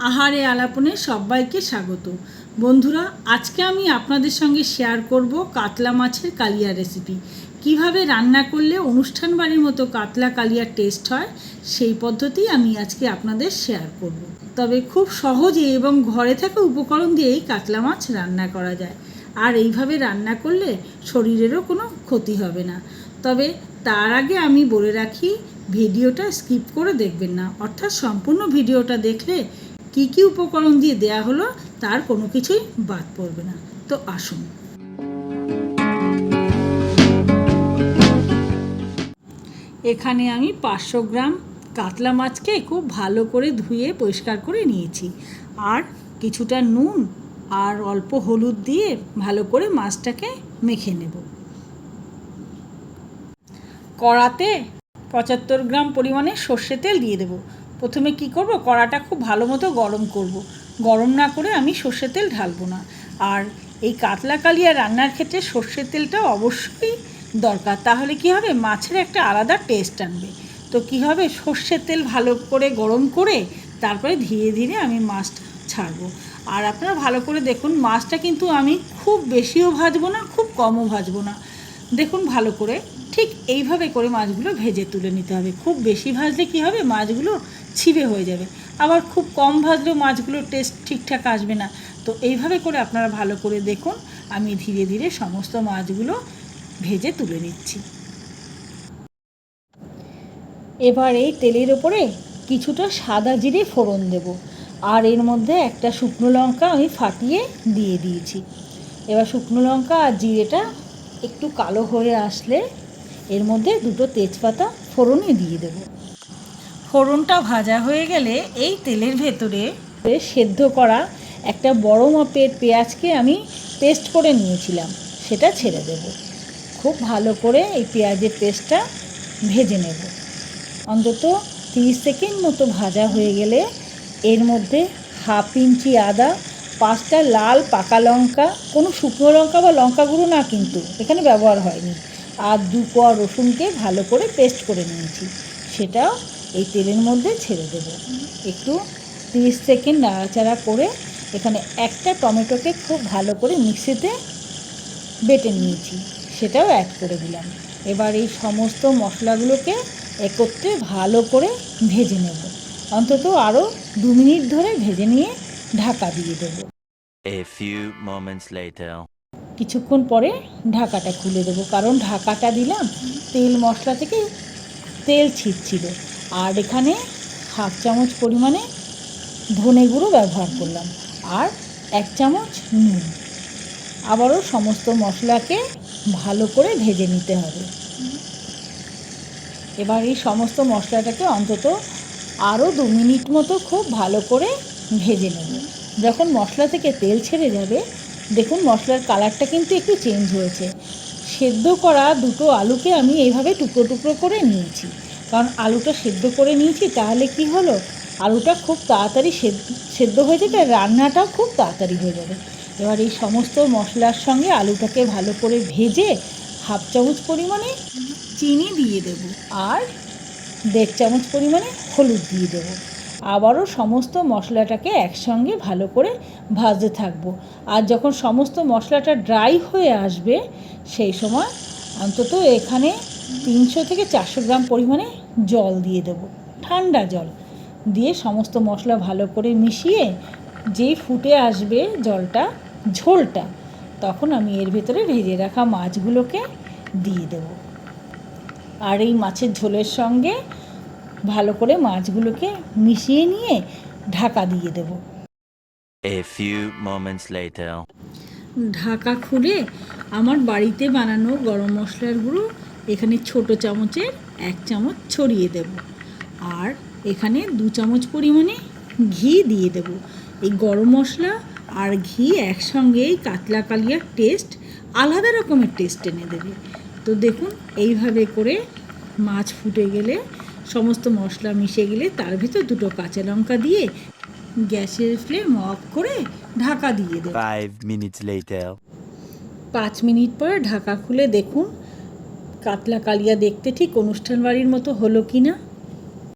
আহারে আলাপনে সবাইকে স্বাগত। বন্ধুরা, আজকে আমি আপনাদের সঙ্গে শেয়ার করব কাতলা মাছের কালিয়া রেসিপি কীভাবে রান্না করলে অনুষ্ঠান বাড়ির মতো কাতলা কালিয়ার টেস্ট হয়, সেই পদ্ধতি আমি আজকে আপনাদের শেয়ার করব। তবে খুব সহজে এবং ঘরে থাকা উপকরণ দিয়েই কাতলা মাছ রান্না করা যায়। আর এইভাবে রান্না করলে শরীরেরও কোনো ক্ষতি হবে না। তবে তার আগে আমি বলে রাখি, ভিডিওটা স্কিপ করে দেখবেন না। অর্থাৎ সম্পূর্ণ ভিডিওটা দেখলে কি কি উপকরণ দিয়ে দেয়া হলো তার কোনো কিছুই বাদ পড়বে না। তো আসুন। এখানে আমি পাঁচশো গ্রাম কাতলা মাছকে খুব ভালো করে ধুয়ে পরিষ্কার করে নিয়েছি। আর কিছুটা নুন আর অল্প হলুদ দিয়ে ভালো করে মাছটাকে মেখে নেব। কড়াতে পঁচাত্তর গ্রাম পরিমাণে সর্ষে তেল দিয়ে দেবো। প্রথমে কি করব? কড়াটা খুব ভালো মতো গরম করব। গরম না করে আমি সর্ষের তেল ঢালবো না। আর এই কাতলা কালিয়া রান্নার ক্ষেত্রে সর্ষের তেলটা অবশ্যই দরকার। তাহলে কি হবে? মাছের একটা আলাদা টেস্ট আনবে। তো কি হবে? সর্ষের তেল ভালো করে গরম করে তারপরে ধীরে ধীরে আমি মাছটা ছাড়বো। আর আপনারা ভালো করে দেখুন, মাছটা কিন্তু আমি খুব বেশিও ভাজবো না, খুব কমও ভাজবো না। দেখুন ভালো করে। এইভাবে করে মাছগুলো ভেজে তুলে নিতে হবে। খুব বেশি ভাজলে কি হবে? মাছগুলো ছিঁড়ে হয়ে যাবে। আবার খুব কম ভাজলেও মাছগুলোর টেস্ট ঠিকঠাক আসবে না। তো এইভাবে করে আপনারা ভালো করে দেখুন। আমি ধীরে ধীরে সমস্ত মাছগুলো ভেজে তুলে নিচ্ছি। এবার এই তেলের ওপরে কিছুটা সাদা জিরে ফোড়ন দেব। আর এর মধ্যে একটা শুকনো লঙ্কা আমি ফাটিয়ে দিয়ে দিয়েছি। এবার শুকনো লঙ্কা আর জিরেটা একটু কালো হয়ে আসলে এর মধ্যে দুটো তেজপাতা ফোড়নে দিয়ে দেব। ফোড়নটা ভাজা হয়ে গেলে এই তেলের ভেতরে সেদ্ধ করা একটা বড় মাপের পেঁয়াজকে আমি পেস্ট করে নিয়েছিলাম, সেটা ছেড়ে দেব। খুব ভালো করে এই পেঁয়াজের পেস্টটা ভেজে নেব। অন্তত তিরিশ সেকেন্ড মতো ভাজা হয়ে গেলে এর মধ্যে হাফ ইঞ্চি আদা, পাঁচটা লাল পাকা লঙ্কা, কোনো শুকনো লঙ্কা বা লঙ্কা গুঁড়ো না কিন্তু, এখানে ব্যবহার হয়নি। আর দু কোয়া রসুনকে ভালো করে পেস্ট করে নিয়েছি। সেটাও এই তেলের মধ্যে ছেড়ে দেবো। একটু তিরিশ সেকেন্ড নাড়াচাড়া করে এখানে একটা টমেটোকে খুব ভালো করে মিক্সিতে বেটে নিয়েছি। সেটাও অ্যাড করে দিলাম। এবার এই সমস্ত মশলাগুলোকে একত্রে ভালো করে ভেজে নেব। অন্তত আরও দু মিনিট ধরে ভেজে নিয়ে ঢাকা দিয়ে দেবো। A few moments later. কিছুক্ষণ পরে ঢাকাটা খুলে দেবো। কারণ ঢাকাটা দিলাম, তেল মশলা থেকে তেল ছিটছিল। আর এখানে হাফ চামচ পরিমাণে ধনে গুঁড়ো ব্যবহার করলাম। আর এক চামচ নুন। আবারও সমস্ত মশলাকে ভালো করে ভেজে নিতে হবে। এবার এই সমস্ত মশলাটাকে অন্তত আরও দু মিনিট মতো খুব ভালো করে ভেজে নেব। যখন মশলা থেকে তেল ছেড়ে যাবে দেখুন, মশলার কালারটা কিন্তু একটু চেঞ্জ হয়েছে। সেদ্ধ করা দুটো আলুকে আমি এইভাবে টুকরো টুকরো করে নিয়েছি। কারণ আলুটা সেদ্ধ করে নিয়েছি, তাহলে কি হলো? আলুটা খুব তাড়াতাড়ি সেদ্ধ হয়ে যাবে, আর রান্নাটাও খুব তাড়াতাড়ি হয়ে যাবে। এবার এই সমস্ত মশলার সঙ্গে আলুটাকে ভালো করে ভেজে হাফ চামচ পরিমাণে চিনি দিয়ে দেব, আর দেড় চামচ পরিমাণে হলুদ দিয়ে দেবো। আবারও সমস্ত মশলাটাকে একসঙ্গে ভালো করে ভাজতে থাকব। আর যখন সমস্ত মশলাটা ড্রাই হয়ে আসবে, সেই সময় অন্তত এখানে তিনশো থেকে চারশো গ্রাম পরিমাণে জল দিয়ে দেব। ঠান্ডা জল দিয়ে সমস্ত মশলা ভালো করে মিশিয়ে যেই ফুটে আসবে জলটা, ঝোলটা, তখন আমি এর ভেতরে ভেজে রাখা মাছগুলোকে দিয়ে দেব। আর এই মাছের ঝোলের সঙ্গে ভালো করে মাছগুলোকে মিশিয়ে নিয়ে ঢাকা দিয়ে দেব। A few moments later. Dhaka খুলে আমার বাড়িতে বানানো গরম মশলার গুঁড়ো এখানে ছোট চামচের এক চামচ ছড়িয়ে দেব আর এখানে দু চামচ পরিমাণে ঘি দিয়ে দেব। এই গরম মশলা আর ঘি একসঙ্গে এই কাতলা কালিয়ার টেস্ট আলাদা রকমের টেস্ট এনে দেবে। তো দেখুন এইভাবে করে মাছ ফুটে গেলে সমস্ত মশলা মিশে গেলে তার ভিতর দুটো কাঁচা লঙ্কা দিয়ে গ্যাসের ফ্লেম অফ করে ঢাকা দিয়ে দেব। Five minute later. পাঁচ মিনিট পর ঢাকা খুলে দেখুন। কাতলা কালিয়া দেখতে ঠিক অনুষ্ঠান বাড়ির মতো হলো কি না